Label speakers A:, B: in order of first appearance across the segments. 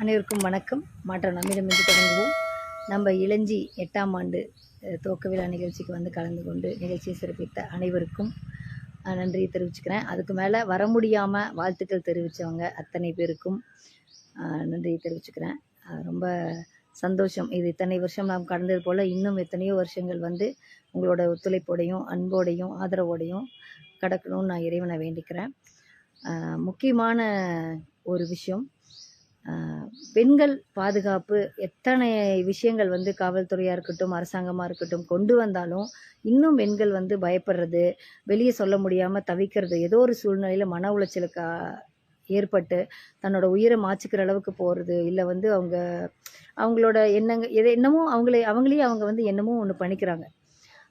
A: அனைவருக்கும் வணக்கம். மாற்றம் நம்மிடமிருந்து தொடங்குவோம். நம்ம இளஞ்சி எட்டாம் ஆண்டு துவக்க விழா நிகழ்ச்சிக்கு வந்து கலந்து கொண்டு நிகழ்ச்சியை சிறப்பித்த அனைவருக்கும் நன்றியை தெரிவிச்சுக்கிறேன். அதுக்கு மேலே வர முடியாமல் வாழ்த்துக்கள் தெரிவித்தவங்க அத்தனை பேருக்கும் நன்றியை தெரிவிச்சுக்கிறேன். ரொம்ப சந்தோஷம். இது இத்தனை வருஷம் நாம் கடந்தது போல் இன்னும் எத்தனையோ வருஷங்கள் வந்து உங்களோட ஒத்துழைப்போடையும் அன்போடையும் ஆதரவோடையும் கடக்கணும்னு நான் இறைவனை வேண்டிக்கிறேன். முக்கியமான ஒரு விஷயம் பெண்கள் பாதுகாப்பு எத்தனை விஷயங்கள் வந்து காவல்துறையாக இருக்கட்டும் அரசாங்கமாக இருக்கட்டும் கொண்டு வந்தாலும் இன்னும் பெண்கள் வந்து பயப்படுறது வெளியே சொல்ல முடியாமல் தவிக்கிறது ஏதோ ஒரு சூழ்நிலையில் மன உளைச்சலுக்கு ஏற்பட்டு தன்னோட உயிரை மாச்சிக்கிற அளவுக்கு போகிறது இல்லை வந்து அவங்க அவங்களோட எண்ணங்க எது என்னமோ அவங்களே அவங்களே அவங்க வந்து என்னமோ ஒன்று பண்ணிக்கிறாங்க.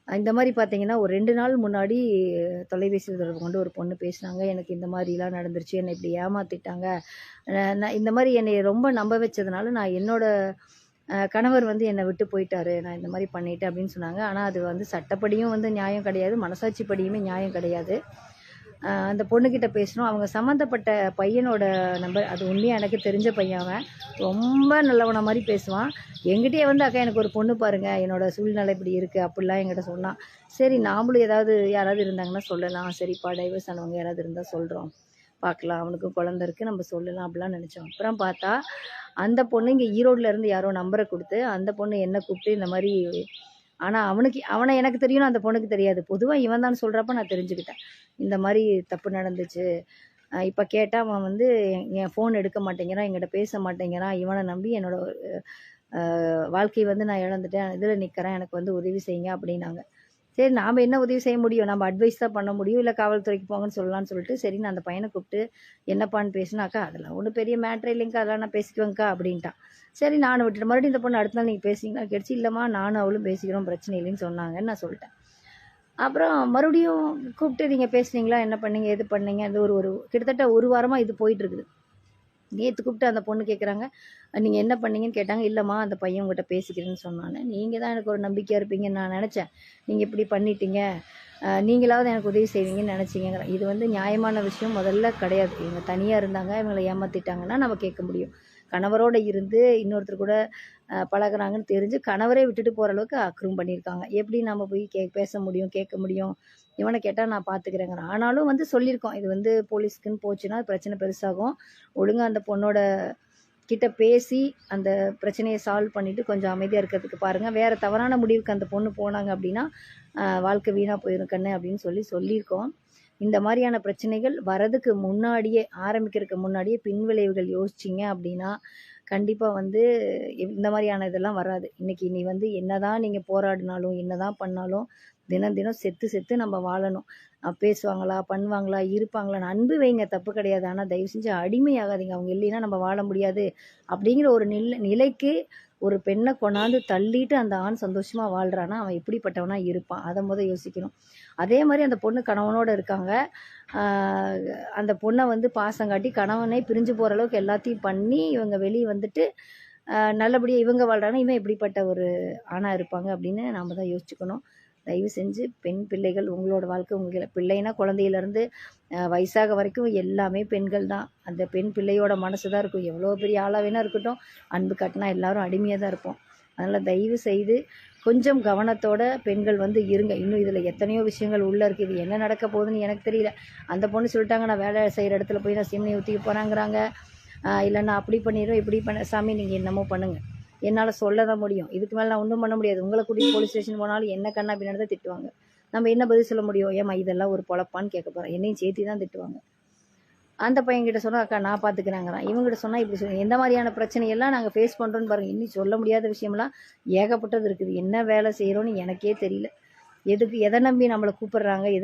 A: இந்த மாதிரி பார்த்தீங்கன்னா ஒரு ரெண்டு நாள் முன்னாடி தொலைபேசியில் தொடர்பு கொண்டு ஒரு பொண்ணு பேசினாங்க. எனக்கு இந்த மாதிரிலாம் நடந்துருச்சு. என்னை இப்படி ஏமாத்திட்டாங்க. நான் இந்த மாதிரி என்னை ரொம்ப நம்ப வச்சதுனால நான் என்னோட கணவர் வந்து என்னை விட்டு போயிட்டாரு. நான் இந்த மாதிரி பண்ணிட்டேன் அப்படின்னு சொன்னாங்க. ஆனால் அது வந்து சட்டப்படியும் வந்து நியாயம் கிடையாது. மனசாட்சிப்படியுமே நியாயம் கிடையாது. அந்த பொண்ணுக்கிட்ட பேசணும். அவங்க சம்மந்தப்பட்ட பையனோட நம்பர் அது உண்மையாக எனக்கு தெரிஞ்ச பையன் அவன். ரொம்ப நல்லவன மாதிரி பேசுவான். எங்கிட்டே வந்து அக்கா எனக்கு ஒரு பொண்ணு பாருங்கள் என்னோட சூழ்நிலை இப்படி இருக்குது அப்படிலாம் எங்கிட்ட சொன்னான். சரி நாமளும் ஏதாவது யாராவது இருந்தாங்கன்னா சொல்லலாம். சரிப்பா டைவர்ஸ் ஆனவங்க யாராவது இருந்தால் சொல்கிறோம் பார்க்கலாம். அவனுக்கும் குழந்த இருக்குது நம்ம சொல்லலாம் அப்படிலாம் நினச்சோம். அப்புறம் பார்த்தா அந்த பொண்ணு இங்கே ஈரோட்டில் இருந்து யாரோ நம்பரை கொடுத்து அந்த பொண்ணு என்ன கூப்பிட்டு இந்த மாதிரி ஆனால் அவனுக்கு அவனை எனக்கு தெரியும் அந்த பொண்ணுக்கு தெரியாது. பொதுவாக இவன் தான் சொல்கிறப்ப நான் தெரிஞ்சுக்கிட்டேன். இந்த மாதிரி தப்பு நடந்துச்சு. இப்போ கேட்டால் அவன் வந்து என்- ஃபோன் எடுக்க மாட்டேங்கிறான் எங்கிட்ட பேச மாட்டேங்கிறான். இவனை நம்பி என்னோட வாழ்க்கையை வந்து நான் இழந்துட்டேன். இதில் நிற்கிறேன் எனக்கு வந்து உதவி செய்யுங்க அப்படின்னாங்க. சரி நாம் என்ன உதவி செய்ய முடியும்? நம்ம அட்வைஸ் தான் பண்ண முடியும். இல்லை காவல்துறைக்கு போங்கன்னு சொல்லலாம்னு சொல்லிட்டு சரி நான் அந்த பையனை கூப்பிட்டு என்னப்பான்னு பேசினாக்கா அதெல்லாம் ஒன்றும் பெரிய மேட்ரு இல்லைங்க்கா அதெல்லாம் நான் பேசிக்குவேங்க்கா அப்படின்ட்டான். சரி நானும் விட்டுட்டு மறுபடியும் இந்த பொண்ணு அடுத்த நாள் நீங்கள் பேசிங்களா கிடச்சி இல்லைம்மா நானும் அவளும் பேசிக்கிறோம் பிரச்சனை இல்லைன்னு சொன்னாங்கன்னு நான் சொல்லிட்டேன். அப்புறம் மறுபடியும் கூப்பிட்டு நீங்கள் பேசுனீங்களா? என்ன பண்ணீங்க? எது பண்ணீங்க? அது ஒரு ஒரு கிட்டத்தட்ட ஒரு வாரமாக இது போயிட்டுருக்குது நேற்று கூப்பிட்டு அந்த பொண்ணு கேட்குறாங்க நீங்கள் என்ன பண்ணீங்கன்னு கேட்டாங்க இல்லைம்மா அந்த பையன் உங்கள்கிட்ட பேசிக்கிறேன்னு சொன்னானே நீங்கள் தான் எனக்கு ஒரு நம்பிக்கையாக இருப்பீங்கன்னு நான் நினச்சேன். நீங்கள் இப்படி பண்ணிட்டீங்க. நீங்களாவது எனக்கு உதவி செய்வீங்கன்னு நினச்சிங்கிறேன் இது வந்து நியாயமான விஷயம் முதல்ல கிடையாது. இவங்க தனியாக இருந்தாங்க இவங்களை ஏமாற்றிட்டாங்கன்னா நம்ம கேட்க முடியும். கணவரோட இருந்து இன்னொருத்தர் கூட பழகிறாங்கன்னு பழகுறாங்கன்னு தெரிஞ்சு கணவரே விட்டுட்டு போகிற அளவுக்கு அக்ரூம் பண்ணியிருக்காங்க. எப்படி நம்ம போய் கே பேச முடியும் கேட்க முடியும்? இவனை கேட்டால் நான் பார்த்துக்கிறேங்கிறேன் ஆனாலும் வந்து சொல்லியிருக்கோம். இது வந்து போலீஸ்க்குன்னு போச்சுன்னா பிரச்சனை பெருசாகும். ஒழுங்காக அந்த பொண்ணோட கிட்ட பேசி அந்த பிரச்சனையை சால்வ் பண்ணிட்டு கொஞ்சம் அமைதியாக இருக்கிறதுக்கு பாருங்கள் வேறு தவறான முடிவுக்கு அந்த பொண்ணு போனாங்க அப்படின்னா வாழ்க்கை வீணாக போயிடும் கண்ணு அப்படின்னு சொல்லி சொல்லியிருக்கோம். இந்த மாதிரியான பிரச்சனைகள் வரதுக்கு முன்னாடியே ஆரம்பிக்கிறதுக்கு முன்னாடியே பின்விளைவுகள் யோசிச்சிங்க அப்படின்னா கண்டிப்பாக வந்து இந்த மாதிரியான இதெல்லாம் வராது. இன்னைக்கு நீ வந்து என்னதான் நீங்கள் போராடினாலும் என்னதான் பண்ணாலும் தினம் தினம் செத்து செத்து நம்ம வாழணும். பேசுவாங்களா பண்ணுவாங்களா இருப்பாங்களா அன்பு வைங்க தப்பு கிடையாது. ஆனால் தயவு செஞ்சு அடிமையாகாதீங்க. அவங்க இல்லைன்னா நம்ம வாழ முடியாது. அப்படிங்கிற ஒரு நில நிலைக்கு ஒரு பெண்ணை கொண்டாந்து தள்ளிட்டு அந்த ஆண் சந்தோஷமாக வாழ்கிறான்னா அவன் எப்படிப்பட்டவனா இருப்பான்? அதை முத யோசிக்கணும். அதே மாதிரி அந்த பொண்ணு கணவனோட இருக்காங்க. அந்த பொண்ணை வந்து பாசம் காட்டி கணவனை பிரிஞ்சு போகிற அளவுக்கு எல்லாத்தையும் பண்ணி இவங்க வெளியே வந்துட்டு நல்லபடியாக இவங்க வாழ்றாங்க இவன் எப்படிப்பட்ட ஒரு ஆணாக இருப்பாங்க அப்படின்னு நாம் தான் யோசிச்சுக்கணும். தயவு செஞ்சு பெண் பிள்ளைகள் உங்களோட வாழ்க்கை உங்களை பிள்ளைனா குழந்தையிலேருந்து வயசாக வரைக்கும் எல்லாமே பெண்கள் தான். அந்த பெண் பிள்ளையோட மனசு தான் இருக்கும். எவ்வளோ பெரிய ஆளாக வேணா இருக்கட்டும். அன்பு காட்டினா எல்லாரும் அடிமையாக தான் இருப்போம். அதனால் தயவு செய்து கொஞ்சம் கவனத்தோட பெண்கள் வந்து இருங்க. இன்னும் இதில் எத்தனையோ விஷயங்கள் உள்ளே இருக்குது இது என்ன நடக்க போகுதுன்னு எனக்கு தெரியல. அந்த பொண்ணு சொல்லிட்டாங்க நான் வேலை செய்கிற இடத்துல போய் நான் சிம்னி ஊற்றிக்க போகிறாங்கிறாங்க இல்லை நான் அப்படி பண்ணிடுறோம் இப்படி பண்ண சாமி நீங்கள் என்னமோ பண்ணுங்கள் என்னால் சொல்ல தான் முடியும். இதுக்கு மேலே நான் ஒன்றும் பண்ண முடியாது. உங்களை கூட்டிட்டு போலீஸ் ஸ்டேஷன் போனாலும் என்ன கண்ணா பின்னாடி தான் திட்டுவாங்க. நம்ம என்ன பதில் சொல்ல முடியும்? ஏம்மா இதெல்லாம் ஒரு பொழப்பான்னு கேட்க போகிறேன் என்னையும் சேர்த்து தான் திட்டுவாங்க. அந்த பையன்கிட்ட சொன்னால் அக்கா நான் பார்த்துக்கிறாங்கிறான் இவங்ககிட்ட சொன்னால் இப்படி சொல்லி எந்த மாதிரியான பிரச்சனையெல்லாம் நாங்கள் ஃபேஸ் பண்ணுறோன்னு பாருங்கள் இன்னும் சொல்ல முடியாத விஷயம்லாம் ஏகப்பட்டது இருக்குது. என்ன வேலை செய்கிறோன்னு எனக்கே தெரியல. எதுக்கு எதை நம்பி நம்மளை கூப்பிடுறாங்க? எதை